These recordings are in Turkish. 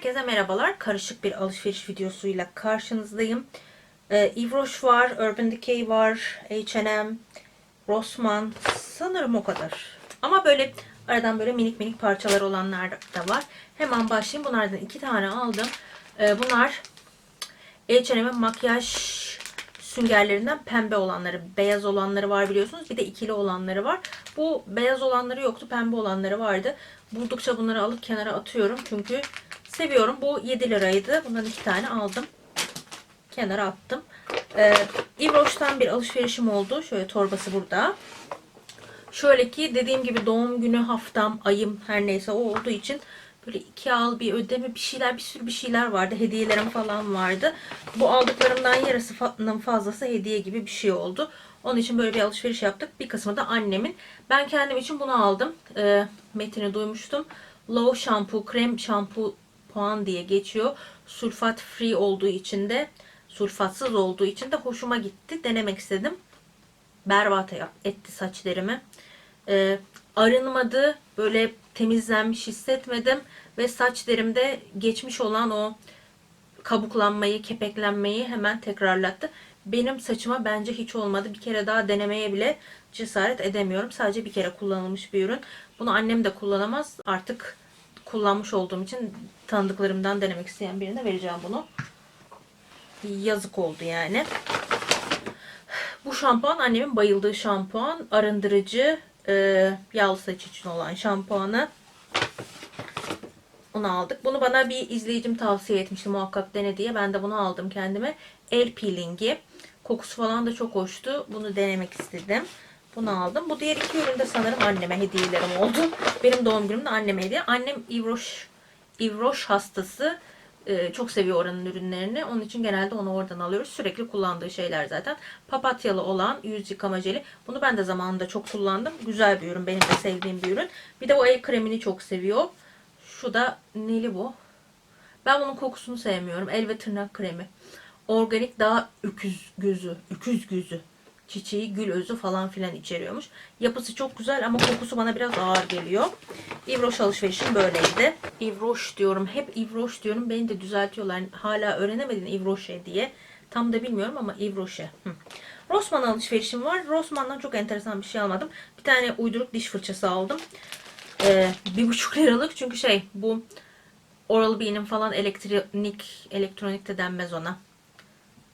Herkese merhabalar. Karışık bir alışveriş videosuyla karşınızdayım. Ee, Yves Rocher var, Urban Decay var, H&M, Rossmann. Sanırım o kadar. Ama böyle aradan böyle minik minik parçalar olanlar da var. Hemen başlayayım. Bunlardan iki tane aldım. Ee, bunlar H&M'in makyaj süngerlerinden pembe olanları, beyaz olanları var biliyorsunuz. Bir de ikili olanları var. Bu beyaz olanları yoktu, pembe olanları vardı. Buldukça bunları alıp kenara atıyorum. Çünkü seviyorum. Bu 7 liraydı. Bundan iki tane aldım. Kenara attım. Ee, Rocher'tan bir alışverişim oldu. Şöyle torbası burada. Şöyle ki dediğim gibi doğum günü haftam, ayım her neyse o olduğu için böyle iki al bir ödeme bir şeyler bir sürü bir şeyler vardı. Hediyelerim falan vardı. Bu aldıklarımdan yarısının fazlası hediye gibi bir şey oldu. Onun için böyle bir alışveriş yaptık. Bir kısmı da annemin. Ben kendim için bunu aldım. E, metini duymuştum. Low shampoo, krem shampoo puan diye geçiyor. Sulfat free olduğu için de sulfatsız olduğu için de hoşuma gitti. Denemek istedim. Berbat etti saçlarımı. E, arınmadı. Böyle temizlenmiş hissetmedim. Ve saç derimde geçmiş olan o kabuklanmayı, kepeklenmeyi hemen tekrarlattı. Benim saçıma bence hiç olmadı. Bir kere daha denemeye bile cesaret edemiyorum. Sadece bir kere kullanılmış bir ürün. Bunu annem de kullanamaz. Artık kullanmış olduğum için tanıdıklarımdan denemek isteyen birine vereceğim bunu. Yazık oldu yani. Bu şampuan annemin bayıldığı şampuan. Arındırıcı, e, yağlı saç için olan şampuanı. Onu aldık. Bunu bana bir izleyicim tavsiye etmişti muhakkak dene diye. Ben de bunu aldım kendime. El peelingi. Kokusu falan da çok hoştu. Bunu denemek istedim. Bunu aldım. Bu diğer iki ürün de sanırım anneme hediyelerim oldu. Benim doğum günümde anneme hediye. Annem Yves Rocher hastası. Ee, çok seviyor oranın ürünlerini. Onun için genelde onu oradan alıyoruz. Sürekli kullandığı şeyler zaten. Papatyalı olan yüz yıkama jeli. Bunu ben de zamanında çok kullandım. Güzel bir ürün. Benim de sevdiğim bir ürün. Bir de o el kremini çok seviyor. Şu da neli bu? Ben bunun kokusunu sevmiyorum. El ve tırnak kremi. Organik daha öküz gözü, öküz gözü. Çiçeği, gül özü falan filan içeriyormuş. Yapısı çok güzel ama kokusu bana biraz ağır geliyor. Rocher alışverişim böyleydi. Rocher diyorum. Hep Rocher diyorum. Beni de düzeltiyorlar. Hala öğrenemedin Rocher diye. Tam da bilmiyorum ama Rocher. Hı. Rossmann alışverişim var. Rossmann'dan çok enteresan bir şey almadım. Bir tane uyduruk diş fırçası aldım. Ee, bir buçuk liralık çünkü şey bu Oral-B'nin falan elektronik elektronik de denmez ona.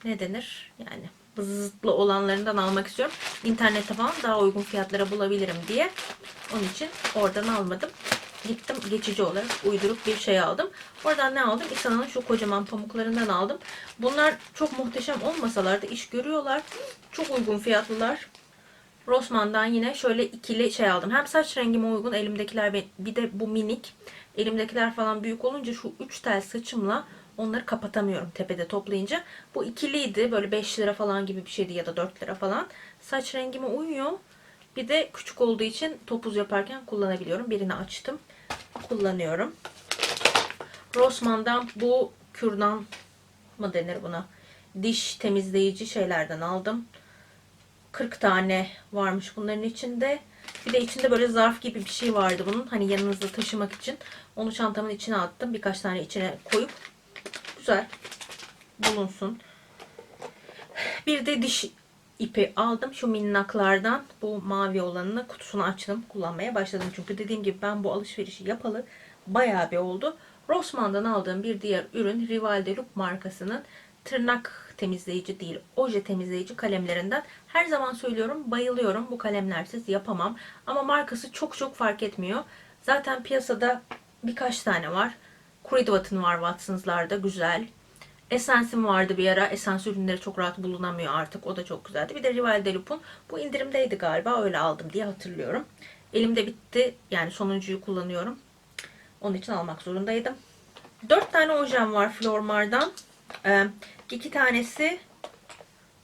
Ne denir? Yani zıtlı olanlarından almak istiyorum. İnternette falan daha uygun fiyatlara bulabilirim diye. Onun için oradan almadım. Gittim geçici olarak uydurup bir şey aldım. Oradan ne aldım? İsana'nın şu kocaman pamuklarından aldım. Bunlar çok muhteşem olmasalar da iş görüyorlar. Çok uygun fiyatlılar. Rossmann'dan yine şöyle ikili şey aldım. Hem saç rengime uygun elimdekiler bir de bu minik. Elimdekiler falan büyük olunca şu 3 tel saçımla onları kapatamıyorum tepede toplayınca. Bu ikiliydi. Böyle 5 lira falan gibi bir şeydi ya da 4 lira falan. Saç rengime uyuyor. Bir de küçük olduğu için topuz yaparken kullanabiliyorum. Birini açtım. Kullanıyorum. Rossmann'dan bu kürdan mı denir buna? Diş temizleyici şeylerden aldım. 40 tane varmış bunların içinde. Bir de içinde böyle zarf gibi bir şey vardı bunun. Hani yanınızda taşımak için. Onu çantamın içine attım. Birkaç tane içine koyup güzel bulunsun. Bir de diş ipi aldım. Şu minnaklardan bu mavi olanını kutusunu açtım. Kullanmaya başladım. Çünkü dediğim gibi ben bu alışverişi yapalı bayağı bir oldu. Rossmann'dan aldığım bir diğer ürün Rival de Look markasının tırnak temizleyici değil, oje temizleyici kalemlerinden. Her zaman söylüyorum bayılıyorum. Bu kalemlersiz yapamam. Ama markası çok çok fark etmiyor. Zaten piyasada birkaç tane var. Creedwatt'ın var Watson's'larda güzel. Essence'im vardı bir ara. Essence ürünleri çok rahat bulunamıyor artık. O da çok güzeldi. Bir de Rival de Loop'un bu indirimdeydi galiba. Öyle aldım diye hatırlıyorum. Elimde bitti. Yani sonuncuyu kullanıyorum. Onun için almak zorundaydım. 4 tane ojem var Flormar'dan. Ee, iki tanesi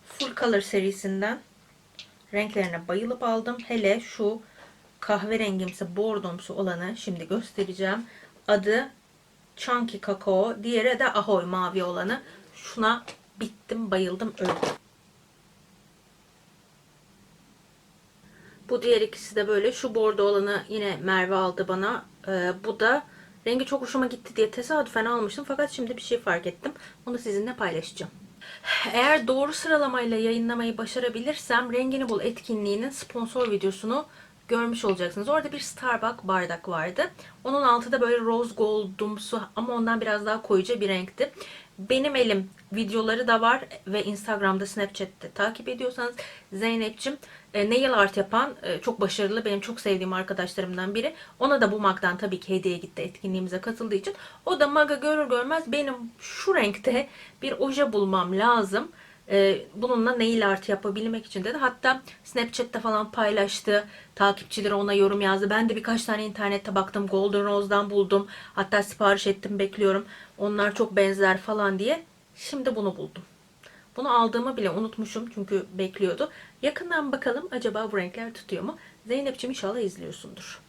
Full Color serisinden. Renklerine bayılıp aldım. Hele şu kahverengimsi bordomsu olanı şimdi göstereceğim. Adı Chunky Kakao. Diğeri de Ahoy mavi olanı. Şuna bittim, bayıldım, öldüm. Bu diğer ikisi de böyle. Şu bordo olanı yine Merve aldı bana. Ee, bu da Rengi çok hoşuma gitti diye tesadüfen almıştım. Fakat şimdi bir şey fark ettim. Onu sizinle paylaşacağım. Eğer doğru sıralamayla yayınlamayı başarabilirsem Rengini Bul etkinliğinin sponsor videosunu görmüş olacaksınız. Orada bir Starbucks bardak vardı. Onun altı da böyle rose goldumsu ama ondan biraz daha koyucu bir renkti. Benim elim videoları da var ve Instagram'da, Snapchat'te takip ediyorsanız Zeynep'cim e, nail art yapan e, çok başarılı benim çok sevdiğim arkadaşlarımdan biri. Ona da bu magdan tabii ki hediye gitti etkinliğimize katıldığı için. O da maga görür görmez benim şu renkte bir oje bulmam lazım. E, bununla nail art yapabilmek için dedi. Hatta Snapchat'te falan paylaştı. Takipçileri ona yorum yazdı. Ben de birkaç tane internette baktım. Golden Rose'dan buldum. Hatta sipariş ettim bekliyorum. Onlar çok benzer falan diye. Şimdi bunu buldum. Bunu aldığımı bile unutmuşum çünkü bekliyordu. Yakından bakalım acaba bu renkler tutuyor mu? Zeynep'ciğim inşallah izliyorsundur.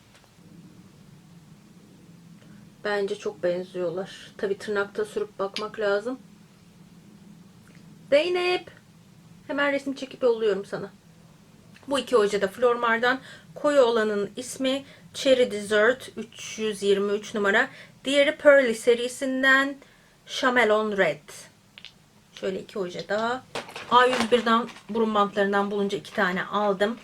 Bence çok benziyorlar. Tabi tırnakta sürüp bakmak lazım. Zeynep! Hemen resim çekip yolluyorum sana. Bu iki oje de Flormar'dan. Koyu olanın ismi Cherry Dessert 323 numara. Diğeri Pearly serisinden Chamelon Red. Şöyle iki oje daha. A101'den burun bantlarından bulunca iki tane aldım.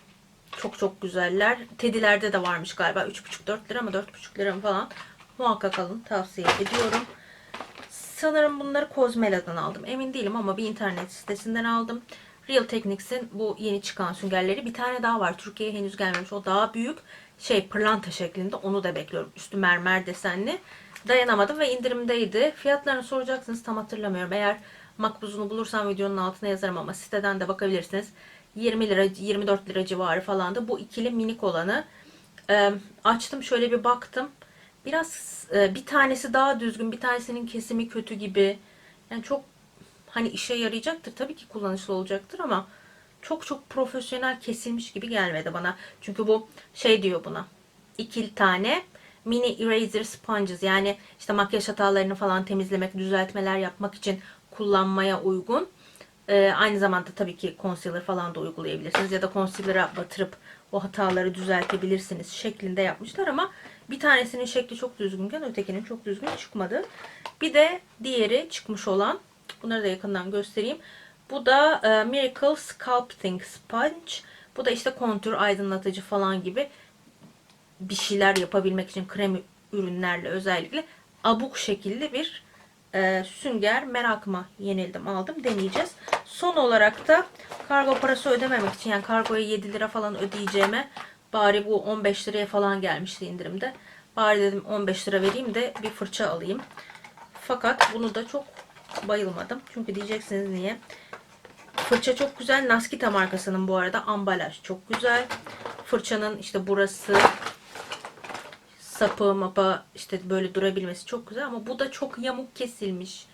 Çok çok güzeller. Tedilerde de varmış galiba. 3,5-4 lira mı 4,5 lira mı falan. Muhakkak alın. Tavsiye ediyorum. Sanırım bunları Cosmela'dan aldım. Emin değilim ama bir internet sitesinden aldım. Real Techniques'in bu yeni çıkan süngerleri. Bir tane daha var. Türkiye'ye henüz gelmemiş. O daha büyük. Şey pırlanta şeklinde. Onu da bekliyorum. Üstü mermer desenli. Dayanamadım ve indirimdeydi. Fiyatlarını soracaksınız tam hatırlamıyorum. Eğer makbuzunu bulursam videonun altına yazarım ama siteden de bakabilirsiniz. 20 lira 24 lira civarı falandı. Bu ikili minik olanı. Ee, açtım şöyle bir baktım. Biraz e, bir tanesi daha düzgün, bir tanesinin kesimi kötü gibi. Yani çok hani işe yarayacaktır. Tabii ki kullanışlı olacaktır ama çok çok profesyonel kesilmiş gibi gelmedi bana. Çünkü bu şey diyor buna. İki tane mini eraser sponges yani işte makyaj hatalarını falan temizlemek, düzeltmeler yapmak için kullanmaya uygun. Ee, aynı zamanda tabii ki concealer falan da uygulayabilirsiniz ya da concealer'a batırıp o hataları düzeltebilirsiniz şeklinde yapmışlar ama bir tanesinin şekli çok düzgünken ötekinin çok düzgün çıkmadı. Bir de diğeri çıkmış olan bunları da yakından göstereyim. Bu da e, Miracle Sculpting Sponge. Bu da işte kontür, aydınlatıcı falan gibi bir şeyler yapabilmek için krem ürünlerle özellikle abuk şekilli bir e, sünger merakıma yenildim aldım deneyeceğiz. Son olarak da kargo parası ödememek için yani kargoya 7 lira falan ödeyeceğime bari bu 15 liraya falan gelmişti indirimde. Bari dedim 15 lira vereyim de bir fırça alayım. Fakat bunu da çok bayılmadım. Çünkü diyeceksiniz niye? Fırça çok güzel. Naskita markasının bu arada ambalaj çok güzel. Fırçanın işte burası sapı mapa işte böyle durabilmesi çok güzel ama bu da çok yamuk kesilmiş.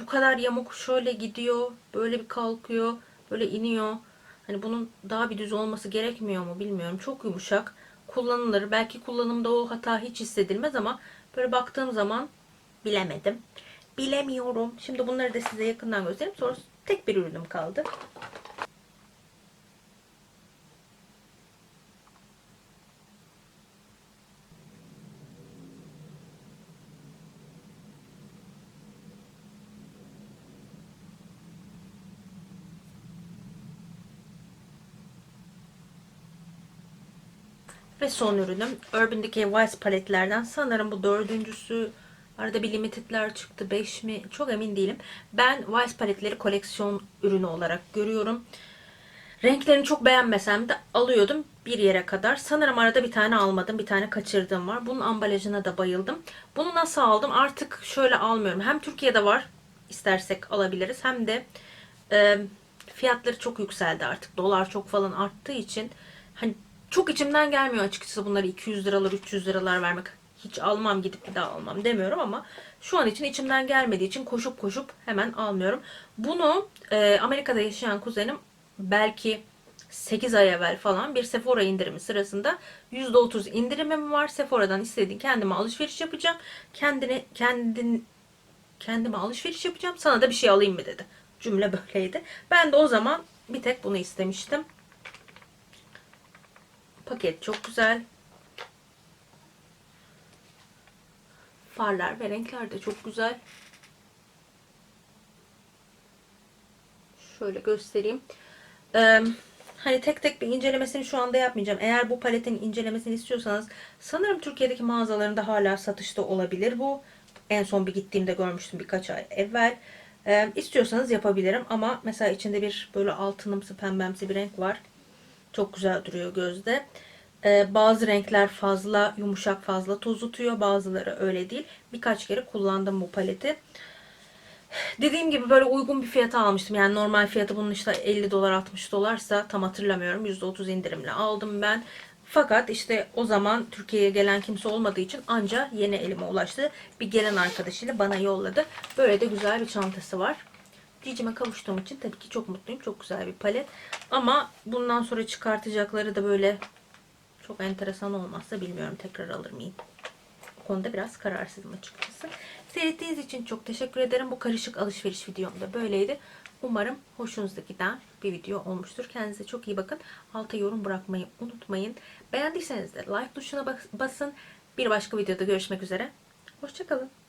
Bu kadar yamuk şöyle gidiyor, böyle bir kalkıyor, böyle iniyor. Hani bunun daha bir düz olması gerekmiyor mu bilmiyorum. Çok yumuşak. Kullanılır. Belki kullanımda o hata hiç hissedilmez ama böyle baktığım zaman bilemedim. Bilemiyorum. Şimdi bunları da size yakından göstereyim. Sonra tek bir ürünüm kaldı. Ve son ürünüm Urban Decay Vice paletlerden. Sanırım bu dördüncüsü. Arada bir limitedler çıktı. 5 mi? Çok emin değilim. Ben Vice paletleri koleksiyon ürünü olarak görüyorum. Renklerini çok beğenmesem de alıyordum bir yere kadar. Sanırım arada bir tane almadım. Bir tane kaçırdığım var. Bunun ambalajına da bayıldım. Bunu nasıl aldım? Artık şöyle almıyorum. Hem Türkiye'de var. istersek alabiliriz. Hem de e, fiyatları çok yükseldi artık. Dolar çok falan arttığı için hani çok içimden gelmiyor açıkçası bunları 200 liralar 300 liralar vermek. Hiç almam gidip bir daha almam demiyorum ama şu an için içimden gelmediği için koşup koşup hemen almıyorum. Bunu e, Amerika'da yaşayan kuzenim belki 8 ay evvel falan bir Sephora indirimi sırasında %30 indirimim var. Sephora'dan istediğin kendime alışveriş yapacağım. Kendine kendin kendime alışveriş yapacağım. Sana da bir şey alayım mı dedi. Cümle böyleydi. Ben de o zaman bir tek bunu istemiştim. Paket çok güzel. Farlar ve renkler de çok güzel. Şöyle göstereyim. Ee, hani tek tek bir incelemesini şu anda yapmayacağım. Eğer bu paletin incelemesini istiyorsanız sanırım Türkiye'deki mağazalarında hala satışta olabilir bu. En son bir gittiğimde görmüştüm birkaç ay evvel. Ee, istiyorsanız yapabilirim ama mesela içinde bir böyle altınımsı pembemsi bir renk var. Çok güzel duruyor gözde. Ee, bazı renkler fazla yumuşak fazla toz tutuyor. Bazıları öyle değil. Birkaç kere kullandım bu paleti. Dediğim gibi böyle uygun bir fiyata almıştım. Yani normal fiyatı bunun işte 50 dolar 60 dolarsa tam hatırlamıyorum. %30 indirimle aldım ben. Fakat işte o zaman Türkiye'ye gelen kimse olmadığı için anca yeni elime ulaştı. Bir gelen arkadaşıyla bana yolladı. Böyle de güzel bir çantası var. Cicime kavuştuğum için tabii ki çok mutluyum. Çok güzel bir palet. Ama bundan sonra çıkartacakları da böyle çok enteresan olmazsa bilmiyorum tekrar alır mıyım. Bu konuda biraz kararsızım açıkçası. Seyrettiğiniz için çok teşekkür ederim. Bu karışık alışveriş videom da böyleydi. Umarım hoşunuza giden bir video olmuştur. Kendinize çok iyi bakın. Alta yorum bırakmayı unutmayın. Beğendiyseniz de like tuşuna bas- basın. Bir başka videoda görüşmek üzere. Hoşçakalın.